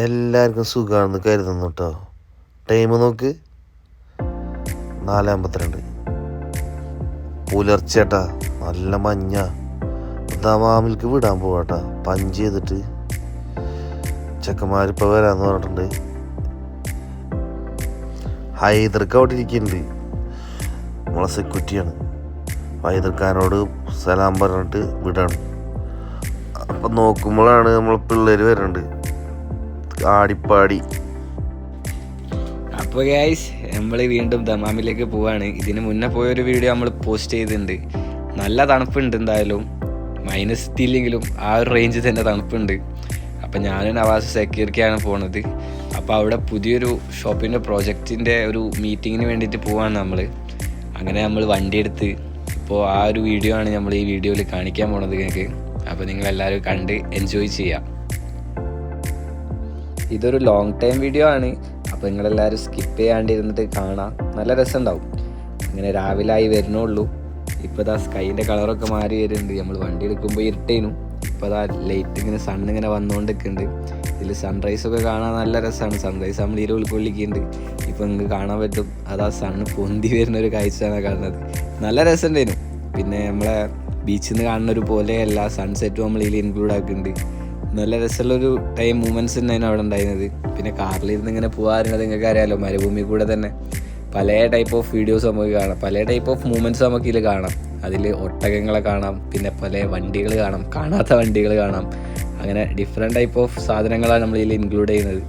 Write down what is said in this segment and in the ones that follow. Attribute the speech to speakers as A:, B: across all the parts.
A: എല്ലാവർക്കും സുഖമാണെന്ന് കരുതുന്നു കേട്ടോ ടൈം നോക്ക്. നാലാമ്പത്തിരണ്ട് പുലർച്ചേട്ടാ നല്ല മഞ്ഞ. ദമാമിൽക്ക് വിടാൻ പോവാട്ടാ പഞ്ച് ചെയ്തിട്ട്. ചെക്കന്മാരിപ്പോൾ വരാന്ന് പറഞ്ഞിട്ടുണ്ട്. ഹൈദർക്ക് അവിടെ ഇരിക്കുന്നുണ്ട് നമ്മളെ സെക്യൂരിറ്റിയാണ് ഹൈദർഖാനോട് സലാം പറഞ്ഞിട്ട് വിടാണ്. അപ്പം നോക്കുമ്പോഴാണ് നമ്മളെ പിള്ളേർ വരുന്നുണ്ട് ആടിപ്പാടി.
B: അപ്പോൾ ഗൈസ് നമ്മൾ വീണ്ടും ദമാമിലേക്ക് പോവാണ്. ഇതിന് മുന്നേ പോയൊരു വീഡിയോ നമ്മൾ പോസ്റ്റ് ചെയ്തിട്ടുണ്ട് നല്ല തണുപ്പുണ്ട് എന്തായാലും. മൈനസ് എത്തിയില്ലെങ്കിലും ആ ഒരു റേഞ്ച് തന്നെ തണുപ്പുണ്ട്. അപ്പം ഞാനും നവാസ് സെക്യൂരിറ്റിയാണ് പോണത്. അപ്പോൾ അവിടെ പുതിയൊരു ഷോപ്പിന്റെ പ്രോജക്റ്റിന്റെ ഒരു മീറ്റിങ്ങിന് വേണ്ടിയിട്ട് പോവാണ് നമ്മൾ അങ്ങനെ നമ്മൾ വണ്ടി എടുത്ത് ഇപ്പോൾ ആ ഒരു വീഡിയോ ആണ് നമ്മൾ ഈ വീഡിയോയിൽ കാണിക്കാൻ പോണത് നിങ്ങൾക്ക്. അപ്പോൾ നിങ്ങളെല്ലാവരും കണ്ട് എൻജോയ് ചെയ്യാം. ഇതൊരു ലോങ് ടൈം വീഡിയോ ആണ്. അപ്പോൾ നിങ്ങളെല്ലാവരും സ്കിപ്പ് ചെയ്യാണ്ടിരുന്നിട്ട് കാണാം. നല്ല രസമുണ്ടാവും. ഇങ്ങനെ രാവിലെ ആയി വരുന്നുള്ളൂ ഇപ്പോൾ ഇതാ സ്കൈന്റെ കളറൊക്കെ മാറി വരുന്നുണ്ട്. നമ്മൾ വണ്ടി എടുക്കുമ്പോൾ ഇരുട്ടേനു. ഇപ്പോൾ ദാ ലൈറ്റ് ഇങ്ങനെ സൺ ഇങ്ങനെ വന്നുകൊണ്ടിരിക്കുന്നുണ്ട് ഇതിൽ സൺറൈസ് ഒക്കെ കാണാൻ നല്ല രസമാണ്. സൺറൈസ് നമ്മൾ ഇരു ഉൾക്കൊള്ളിക്കുന്നുണ്ട് ഇപ്പോൾ നിങ്ങൾക്ക് കാണാൻ പറ്റും. അതാ സണ്ണ് പൊന്തി വരുന്ന ഒരു കാഴ്ചയാണ് കാണുന്നത്. നല്ല രസമുണ്ടായിരുന്നു. പിന്നെ നമ്മളെ ബീച്ചിൽ നിന്ന് കാണുന്ന ഒരു പോലെയല്ല സൺസെറ്റും നമ്മൾ ഇതിൽ ഇൻക്ലൂഡ് ആക്കുന്നുണ്ട്. നല്ല രസമുള്ളൊരു ടൈം മൂമെന്റ്സ് തന്നെയാണ് അവിടെ ഉണ്ടായിരുന്നത്. പിന്നെ കാറിലിരുന്ന് ഇങ്ങനെ പോകാറുണ്ട് നിങ്ങൾക്ക് അറിയാമല്ലോ മരുഭൂമി കൂടെ തന്നെ. പല ടൈപ്പ് ഓഫ് വീഡിയോസ് നമുക്ക് കാണാം പല ടൈപ്പ് ഓഫ് മൂമെന്റ്സ് നമുക്ക് ഇതിൽ കാണാം. അതിൽ ഒട്ടകങ്ങളെ കാണാം പിന്നെ പല വണ്ടികൾ കാണാം കാണാത്ത വണ്ടികൾ കാണാം. അങ്ങനെ ഡിഫറെന്റ് ടൈപ്പ് ഓഫ് സാധനങ്ങളാണ് നമ്മൾ ഇതിൽ ഇൻക്ലൂഡ് ചെയ്യുന്നത്.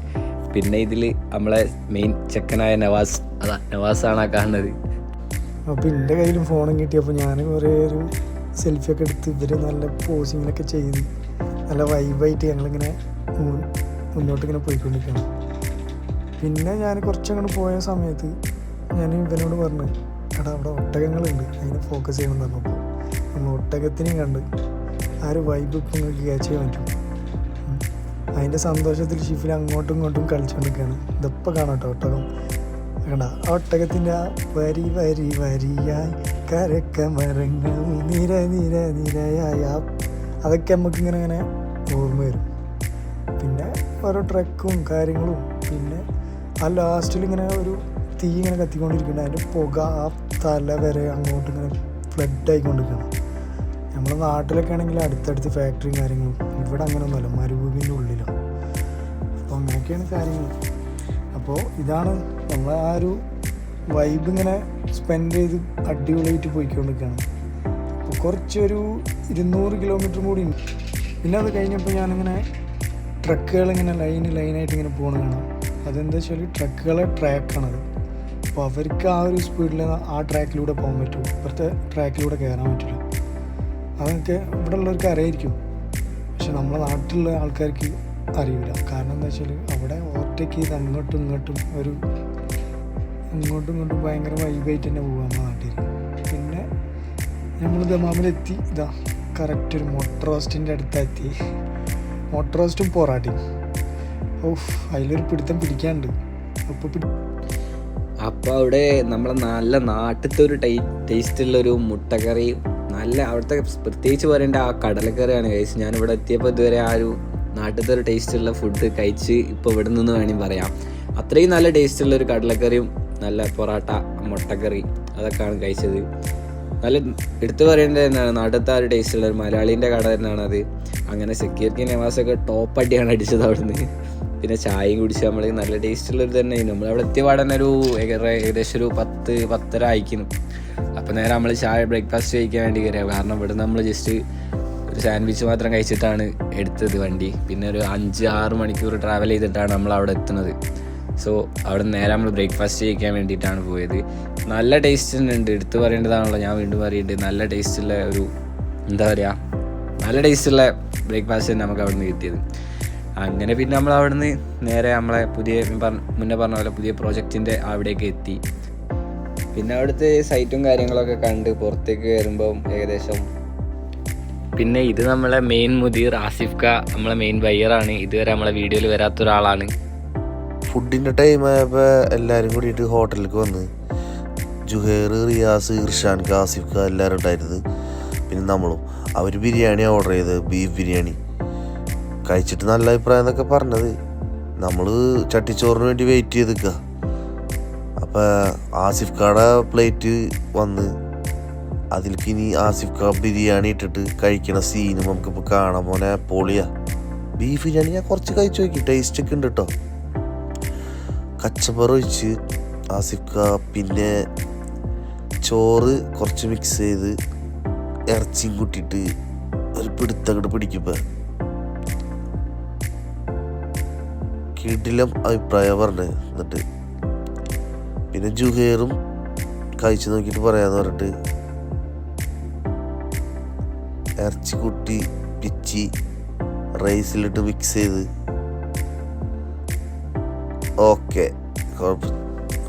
B: പിന്നെ ഇതിൽ നമ്മളെ മെയിൻ ചെക്കനായ നവാസ് അതാ നവാസാണ് ആ കാണുന്നത്.
C: അപ്പോൾ എന്റെ കയ്യിലും ഫോണും കിട്ടിയപ്പോൾ ഞാൻ കുറേ ഒരു സെൽഫിയൊക്കെ എടുത്ത് ഇവർ നല്ല പോസിങ്ങിലൊക്കെ ചെയ്ത്. നല്ല വൈബായിട്ട് ഞങ്ങളിങ്ങനെ മുന്നോട്ടിങ്ങനെ പോയിക്കൊണ്ടിരിക്കുകയാണ് പിന്നെ ഞാൻ കുറച്ചങ്ങോട്ട് പോയ സമയത്ത് ഞാൻ ഇവനോട് പറഞ്ഞു എടാ അവിടെ ഒട്ടകങ്ങളുണ്ട് അതിനെ ഫോക്കസ് ചെയ്യണം എന്ന് പറഞ്ഞപ്പോൾ നമ്മൾ ഒട്ടകത്തിനെയും കണ്ട് ആ ഒരു വൈബ് ഇപ്പം നിങ്ങൾക്ക് ക്യാച്ച് ചെയ്യാൻ പറ്റും. അതിന്റെ സന്തോഷത്തിൽ ഷിഫിൽ അങ്ങോട്ടും ഇങ്ങോട്ടും കളിച്ചുകൊണ്ടിരിക്കുകയാണ് ഇതപ്പം കാണാം കേട്ടോ ഒട്ടകം. കണ്ട ആ ഒട്ടകത്തിന്റെ ആ വരി വരി വരിയായി കരക്ക മരങ്ങൾ നിര നിര നിരയായി. അതൊക്കെ നമുക്കിങ്ങനെ ഇങ്ങനെ ഓർമ്മ വരും. പിന്നെ ഓരോ ട്രക്കും കാര്യങ്ങളും പിന്നെ ആ ലാസ്റ്റിൽ ഇങ്ങനെ ഒരു തീ ഇങ്ങനെ കത്തിക്കൊണ്ടിരിക്കുന്നുണ്ട്. അതിന്റെ പുക ആ തല വരെ അങ്ങോട്ട് ഇങ്ങനെ ഫ്ലഡ് ആയിക്കൊണ്ടിരിക്കണം നമ്മുടെ നാട്ടിലൊക്കെ ആണെങ്കിൽ അടുത്തടുത്ത് ഫാക്ടറിയും കാര്യങ്ങളും. ഇവിടെ അങ്ങനെയൊന്നുമല്ല മരുഭൂമിന്റെ ഉള്ളിലാണ്. അപ്പോൾ അങ്ങനെയൊക്കെയാണ് കാര്യങ്ങൾ. അപ്പോൾ ഇതാണ് നമ്മൾ ആ ഒരു വൈബ് ഇങ്ങനെ സ്പെൻഡ് ചെയ്ത് അടിപൊളിയായിട്ട് പോയിക്കൊണ്ടിരിക്കുകയാണ്. അപ്പോൾ കുറച്ചൊരു ഇരുന്നൂറ് കിലോമീറ്റർ കൂടി ഉണ്ട്. പിന്നെ അത് കഴിഞ്ഞപ്പോൾ ഞാനിങ്ങനെ ട്രക്കുകൾ ഇങ്ങനെ ലൈൻ ലൈനായിട്ട് ഇങ്ങനെ പോകണ കാണാം അതെന്താ വെച്ചാൽ ട്രക്കുകളെ ട്രാക്കാണത് അപ്പോൾ അവർക്ക് ആ ഒരു സ്പീഡിൽ ആ ട്രാക്കിലൂടെ പോകാൻ പറ്റും. ഇപ്പുറത്തെ ട്രാക്കിലൂടെ കയറാൻ പറ്റില്ല. അതൊക്കെ ഇവിടെ ഉള്ളവർക്ക് അറിയായിരിക്കും. പക്ഷെ നമ്മളെ നാട്ടിലുള്ള ആൾക്കാർക്ക് അറിയില്ല. കാരണം എന്താ വെച്ചാൽ അവിടെ ഓവർടേക്ക് ചെയ്ത് അങ്ങോട്ടും ഇങ്ങോട്ടും ഒരു ഇങ്ങോട്ടും ഇങ്ങോട്ടും ഭയങ്കര വൈബായിട്ട് തന്നെ പോകുക നമ്മുടെ നാട്ടിൽ പിന്നെ നമ്മൾ ദമാമിലെത്തി ഇതാ. കറക്റ്റ് ഒരു മൊട്ട റോസ്റ്റിന്റെ അടുത്തെത്തി മൊട്ട റോസ്റ്റും പൊറാട്ടയും ഓഫ് അതിലൊരു പിടുത്തം പിടിക്കാണ്ട് അപ്പോൾ
B: അപ്പോൾ അവിടെ നമ്മളെ നല്ല നാട്ടിലത്തെ ഒരു ടൈ ടേസ്റ്റുള്ളൊരു മുട്ടക്കറി നല്ല അവിടുത്തെ പ്രത്യേകിച്ച് പറയേണ്ട ആ കടലക്കറിയാണ് കഴിച്ച് ഞാൻ ഇവിടെ എത്തിയപ്പോൾ ഇതുവരെ ആ ഒരു നാട്ടിലത്തെ ഒരു ടേസ്റ്റുള്ള ഫുഡ് കഴിച്ച് ഇപ്പോൾ ഇവിടെ നിന്ന് വേണമെങ്കിൽ പറയാം. അത്രയും നല്ല ടേസ്റ്റുള്ള ഒരു കടലക്കറിയും നല്ല പൊറാട്ട മുട്ടക്കറി അതൊക്കെയാണ് കഴിച്ചത്. നല്ല എടുത്തു പറയേണ്ടത് തന്നെയാണ് നാട്ടിലത്തെ ആ ഒരു ടേസ്റ്റുള്ള ഒരു മലയാളീന്റെ കട തന്നെയാണ് അത്. അങ്ങനെ സെക്യൂരിറ്റി നവാസൊക്കെ ടോപ്പ് അടിയാണ് അടിച്ചത് അവിടുന്ന്. പിന്നെ ചായയും കുടിച്ച് നമ്മൾ നല്ല ടേസ്റ്റുള്ളൊരു തന്നെ നമ്മൾ അവിടെ എത്തിയ പാടന്നെ ഒരു ഏകദേശം ഒരു പത്ത് പത്തര അയക്കുന്നു അപ്പോൾ നേരെ നമ്മൾ ചായ ബ്രേക്ക്ഫാസ്റ്റ് കഴിക്കാൻ വേണ്ടി കയറിയ കാരണം ഇവിടെ നമ്മൾ ജസ്റ്റ് ഒരു സാൻഡ്വിച്ച് മാത്രം കഴിച്ചിട്ടാണ് എടുത്തത് വണ്ടി. പിന്നെ ഒരു അഞ്ച് ആറ് മണിക്കൂർ ട്രാവൽ ചെയ്തിട്ടാണ് നമ്മൾ അവിടെ എത്തുന്നത്. സോ അവിടെ നേരെ നമ്മൾ ബ്രേക്ക്ഫാസ്റ്റ് കഴിക്കാൻ വേണ്ടിയിട്ടാണ് പോയത്. നല്ല ടേസ്റ്റ് ഉണ്ട് എടുത്തു പറയേണ്ടതാണല്ലോ. ഞാൻ വീണ്ടും പറയുന്നുണ്ട് നല്ല ടേസ്റ്റുള്ള ഒരു എന്താ പറയുക നല്ല ടേസ്റ്റുള്ള ബ്രേക്ക്ഫാസ്റ്റ് തന്നെ നമുക്ക് അവിടെ നിന്ന് കിട്ടിയത്. അങ്ങനെ പിന്നെ നമ്മൾ അവിടെ നിന്ന് നേരെ നമ്മളെ പുതിയ മുന്നേ പറഞ്ഞ പോലെ പുതിയ പ്രോജക്റ്റിന്റെ അവിടേക്ക് എത്തി. പിന്നെ അവിടുത്തെ സൈറ്റും കാര്യങ്ങളൊക്കെ കണ്ട് പുറത്തേക്ക് വരുമ്പം ഏകദേശം പിന്നെ ഇത് നമ്മളെ മെയിൻ മുതിർ ആസിഫ് ക നമ്മളെ മെയിൻ ബയ്യറാണ് ഇതുവരെ നമ്മളെ വീഡിയോയിൽ വരാത്ത ഒരാളാണ്.
A: ഫുഡിന്റെ ടൈം ആയപ്പോൾ എല്ലാവരും കൂടിയിട്ട് ഹോട്ടലിലേക്ക് വന്ന് ജുഹേർ റിയാസ് ഇർഷാൻ കാസിഫ് എല്ലാവരും ഉണ്ടായിരുന്നത്. പിന്നെ നമ്മളും. അവർ ബിരിയാണി ഓർഡർ ചെയ്ത് ബീഫ് ബിരിയാണി. കഴിച്ചിട്ട് നല്ല അഭിപ്രായം എന്നൊക്കെ പറഞ്ഞത്. നമ്മൾ ചട്ടിച്ചോറിന് വേണ്ടി വെയിറ്റ് ചെയ്ത് നിൽക്കുക അപ്പോൾ ആസിഫ് കാടെ പ്ലേറ്റ് വന്ന് അതിലേക്ക് ഇനി ആസിഫ് കാ ബിരിയാണി ഇട്ടിട്ട് കഴിക്കണ സീനും നമുക്കിപ്പോൾ കാണാൻ പോലെ പൊളിയാ. ബീഫ് ബിരിയാണി ഞാൻ കുറച്ച് കഴിച്ചു നോക്കി. ടേസ്റ്റ് ഒക്കെ ഉണ്ട് കേട്ടോ കച്ചമ്പർ ഒഴിച്ച് ആസിഫ് പിന്നെ ചോറ് കുറച്ച് മിക്സ് ചെയ്ത് ഇറച്ചിയും കൂട്ടിയിട്ട് ഒരു പിടുത്തങ്ങോട്ട് പിടിക്കുമ്പോൾ കിടിലം അഭിപ്രായം പറഞ്ഞത് എന്നിട്ട് പിന്നെ ജുഹേറും കഴിച്ചു നോക്കിയിട്ട് പറയാന്ന് പറഞ്ഞിട്ട് ഇറച്ചി കുട്ടി പിച്ചി റൈസിലിട്ട് മിക്സ് ചെയ്ത് ഓക്കെ.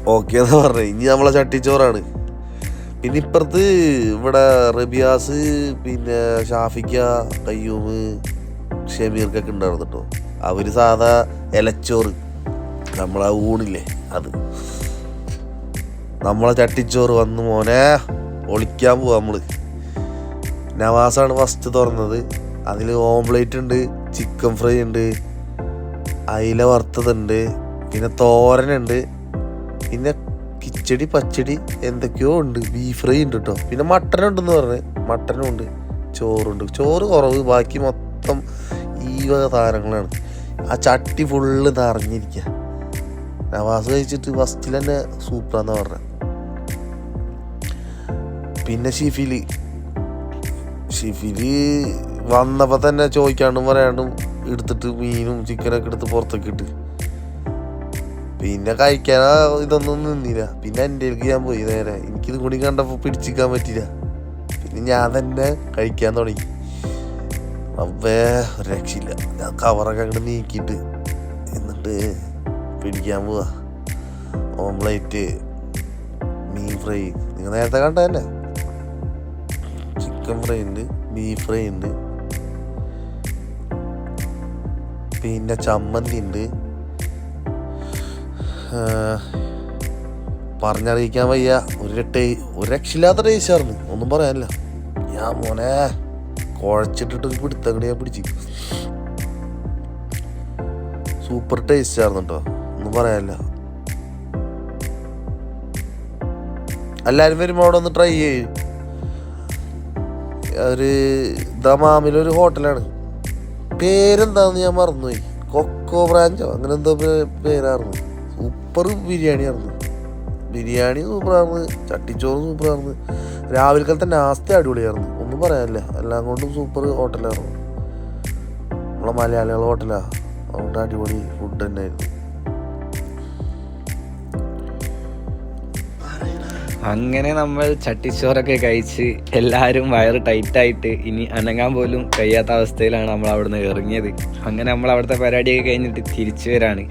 A: ഓക്കെ എന്ന് പറഞ്ഞു. ഇനി നമ്മളെ ചട്ടിച്ചോറാണ്. പിന്നെ ഇപ്പുറത്ത് ഇവിടെ റബിയാസ് പിന്നെ ഷാഫിക്ക കയ്യൂമ് ഷമീർക്കൊക്കെ ഉണ്ടായിരുന്നു കേട്ടോ അവർ സാധാ ഇലച്ചോറ്. നമ്മളെ ഊണില്ലേ അത്. നമ്മളെ ചട്ടിച്ചോറ് വന്ന് മോനെ. ഒളിക്കാൻ പോവാ നമ്മൾ. നവാസാണ് ഫസ്റ്റ് തുറന്നത്. അതിൽ ഓംപ്ലേറ്റ് ഉണ്ട് ചിക്കൻ ഫ്രൈ ഉണ്ട് അയില വറുത്തതുണ്ട്. പിന്നെ തോരനുണ്ട്. പിന്നെ കിച്ചടി പച്ചടി എന്തൊക്കെയോ ഉണ്ട്. ബീഫ് ഫ്രൈ ഉണ്ട് കേട്ടോ പിന്നെ മട്ടൻ ഉണ്ടെന്ന് പറഞ്ഞ്. മട്ടനും ഉണ്ട്. ചോറുണ്ട്. ചോറ് കുറവ്. ബാക്കി മൊത്തം ഈ വക സാധനങ്ങളാണ്. ആ ചട്ടി ഫുള്ള് നിറഞ്ഞിരിക്കുക നവാസ് കഴിച്ചിട്ട് ഫസ്റ്റിൽ തന്നെ സൂപ്പറാന്ന് പറഞ്ഞ. പിന്നെ ഷിഫിൽ. ഷിഫിൽ വന്നപ്പോൾ തന്നെ ചോദിക്കാണ്ടും പറയാണ്ടും എടുത്തിട്ട് മീനും ചിക്കനൊക്കെ എടുത്ത് പുറത്തൊക്കെ ഇട്ട്. പിന്നെ കഴിക്കാൻ ഇതൊന്നും നിന്നില്ല. പിന്നെ എന്റെ ഞാൻ പോയി നേരെ. എനിക്കിത് കൂടി കണ്ടപ്പോൾ പിടിച്ചിക്കാൻ പറ്റില്ല പിന്നെ ഞാൻ തന്നെ കഴിക്കാൻ തുടങ്ങി. അവേ ഒരു രക്ഷയില്ല. ഞാൻ കവറൊക്കെ അങ്ങോട്ട് നീക്കിയിട്ട് എന്നിട്ട് പിടിക്കാൻ പോവാ. ഓംലേറ്റ് മീൻ ഫ്രൈ. നിങ്ങൾ നേരത്തെ കണ്ട തന്നെ ചിക്കൻ ഫ്രൈ ഉണ്ട് ബീഫ് ഫ്രൈ ഉണ്ട്. പിന്നെ ചമ്മന്തി ഉണ്ട്. പറഞ്ഞറിയിക്കാൻ വയ്യ. ഒരു ടേ ഒരു രക്ഷയില്ലാത്ത ടേസ്റ്റായിരുന്നു ഒന്നും പറയാനില്ല. ഞാൻ മോനെ കുഴച്ചിട്ടിട്ട് ഒരു പിടുത്തങ്ങടി ഞാൻ പിടിച്ച്. സൂപ്പർ ടേസ്റ്റ് ആയിരുന്നു കേട്ടോ ഒന്നും പറയാനില്ല. എല്ലാവരും വരുമ്പോൾ അവിടെ ഒന്ന് ട്രൈ ചെയ്യും. ഒരു ദമാമിലൊരു ഹോട്ടലാണ്. പേരെന്താന്ന് ഞാൻ മറന്നുപോയി. കൊക്കോ ബ്രാഞ്ചോ? അങ്ങനെ എന്തോ പേരായിരുന്നു. സൂപ്പർ ബിരിയാണിയായിരുന്നു. ബിരിയാണി സൂപ്പറായിരുന്നു ചട്ടിച്ചോറ് സൂപ്പറായിരുന്നു. രാവിലത്തെ നാസ്തി അടിപൊളിയായിരുന്നു. ഒന്നും പറയാനില്ല. എല്ലാം കൊണ്ടും സൂപ്പർ ഹോട്ടലായിരുന്നു. നമ്മളെ മലയാളികൾ ഹോട്ടലാണ് അതുകൊണ്ട് അടിപൊളി ഫുഡ് തന്നെയായിരുന്നു.
B: അങ്ങനെ നമ്മൾ ചട്ടിച്ചോറൊക്കെ കഴിച്ച് എല്ലാവരും വയറ് ടൈറ്റായിട്ട് ഇനി അനങ്ങാൻ പോലും കഴിയാത്ത അവസ്ഥയിലാണ് നമ്മൾ അവിടുന്ന് ഇറങ്ങിയത്. അങ്ങനെ നമ്മൾ അവിടുത്തെ പരിപാടിയൊക്കെ കഴിഞ്ഞിട്ട് തിരിച്ചു വരാണ്.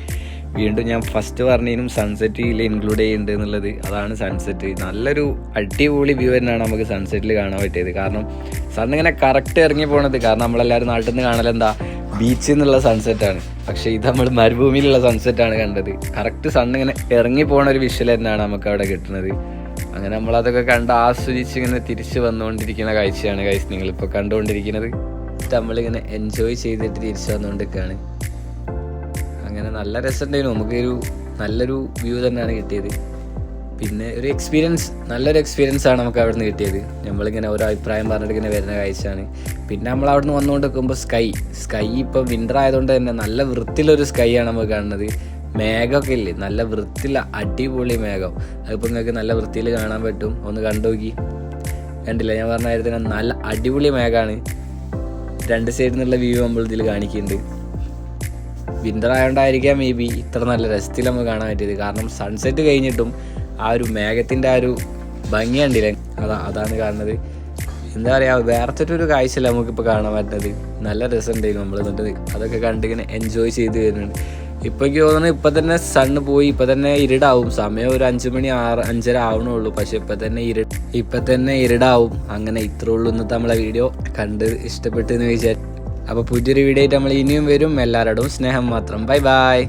B: വീണ്ടും ഞാൻ ഫസ്റ്റ് പറഞ്ഞതിനും സൺസെറ്റ് ഇതിൽ ഇൻക്ലൂഡ് ചെയ്യുന്നുണ്ട് എന്നുള്ളത്. അതാണ് സൺസെറ്റ് നല്ലൊരു അടിപൊളി വ്യൂ തന്നെയാണ് നമുക്ക് സൺസെറ്റിൽ കാണാൻ പറ്റിയത്. കാരണം സൺ ഇങ്ങനെ കറക്റ്റ് ഇറങ്ങി പോണത്. കാരണം നമ്മളെല്ലാവരും നാട്ടിൽ നിന്ന് കാണലെന്താ ബീച്ചിൽ നിന്നുള്ള സൺസെറ്റാണ് പക്ഷേ ഇത് നമ്മൾ മരുഭൂമിയിലുള്ള സൺസെറ്റാണ് കണ്ടത്. കറക്റ്റ് സൺ ഇങ്ങനെ ഇറങ്ങി പോണ ഒരു വിഷ്വൽ തന്നെയാണ് നമുക്ക് അവിടെ കിട്ടുന്നത്. അങ്ങനെ നമ്മളതൊക്കെ കണ്ട് ആസ്വദിച്ച് ഇങ്ങനെ തിരിച്ച് വന്നുകൊണ്ടിരിക്കുന്ന കാഴ്ചയാണ് കാഴ്ച നിങ്ങളിപ്പോൾ കണ്ടുകൊണ്ടിരിക്കുന്നത്. നമ്മളിങ്ങനെ എൻജോയ് ചെയ്തിട്ട് തിരിച്ചു വന്നുകൊണ്ടിരിക്കുകയാണ്. അങ്ങനെ നല്ല രസമുണ്ടായിരുന്നു നമുക്കൊരു നല്ലൊരു വ്യൂ തന്നെയാണ് കിട്ടിയത്. പിന്നെ ഒരു എക്സ്പീരിയൻസ് നല്ലൊരു എക്സ്പീരിയൻസ് ആണ് നമുക്ക് അവിടെ നിന്ന് കിട്ടിയത്. നമ്മളിങ്ങനെ ഓരോ അഭിപ്രായം പറഞ്ഞിട്ട് ഇങ്ങനെ വരുന്ന കാഴ്ചയാണ്. പിന്നെ നമ്മൾ അവിടെ നിന്ന് വന്നുകൊണ്ട് നിൽക്കുമ്പോൾ സ്കൈ സ്കൈ ഇപ്പോൾ വിന്റർ ആയതുകൊണ്ട് തന്നെ നല്ല വൃത്തിയിലൊരു സ്കൈ ആണ് നമുക്ക് കാണുന്നത്. മേഘമൊക്കെ ഇല്ലേ? നല്ല വൃത്തിയില്ല അടിപൊളി മേഘം. അതിപ്പോൾ നിങ്ങൾക്ക് നല്ല വൃത്തിയിൽ കാണാൻ പറ്റും. ഒന്ന് കണ്ടു നോക്കി. കണ്ടില്ല? ഞാൻ പറഞ്ഞ കാര്യത്തിന് നല്ല അടിപൊളി മേഘമാണ്. രണ്ട് സൈഡിൽ നിന്നുള്ള വ്യൂ നമ്മൾ ഇതിൽ കാണിക്കുന്നുണ്ട്. വിന്റർ ആയതുകൊണ്ടായിരിക്കാം മേ ബി ഇത്ര നല്ല രസത്തിൽ നമുക്ക് കാണാൻ പറ്റിയത്. കാരണം സൺസെറ്റ് കഴിഞ്ഞിട്ടും ആ ഒരു മേഘത്തിന്റെ ആ ഒരു ഭംഗി കണ്ടില്ലേ? അതാ അതാണ് കാണുന്നത്. എന്താ പറയുക വേറത്തെ ഒരു കാഴ്ചയല്ല നമുക്കിപ്പോൾ കാണാൻ പറ്റുന്നത്. നല്ല രസമുണ്ടായിരുന്നു നമ്മൾ എന്നിട്ട് അതൊക്കെ കണ്ടിങ്ങനെ എൻജോയ് ചെയ്ത് വരുന്നുണ്ട്. ഇപ്പോൾ എനിക്ക് ഇപ്പം തന്നെ സണ്ണ് പോയി ഇപ്പം തന്നെ ഇരുടാവും. സമയം ഒരു അഞ്ച് മണി ആറ് അഞ്ചര ആവണുള്ളൂ. പക്ഷേ ഇപ്പം തന്നെ ഇരു ഇപ്പം തന്നെ ഇരുടാവും. അങ്ങനെ ഇത്രേ ഉള്ളൂ ഇന്നത്തെ നമ്മളെ വീഡിയോ കണ്ട് ഇഷ്ടപ്പെട്ടു എന്ന് വിചാരിച്ചു അപ്പോൾ പുതിയൊരു വീഡിയോ ആയിട്ട് നമ്മൾ ഇനിയും വരും. എല്ലാവരോടും സ്നേഹം മാത്രം. Bye bye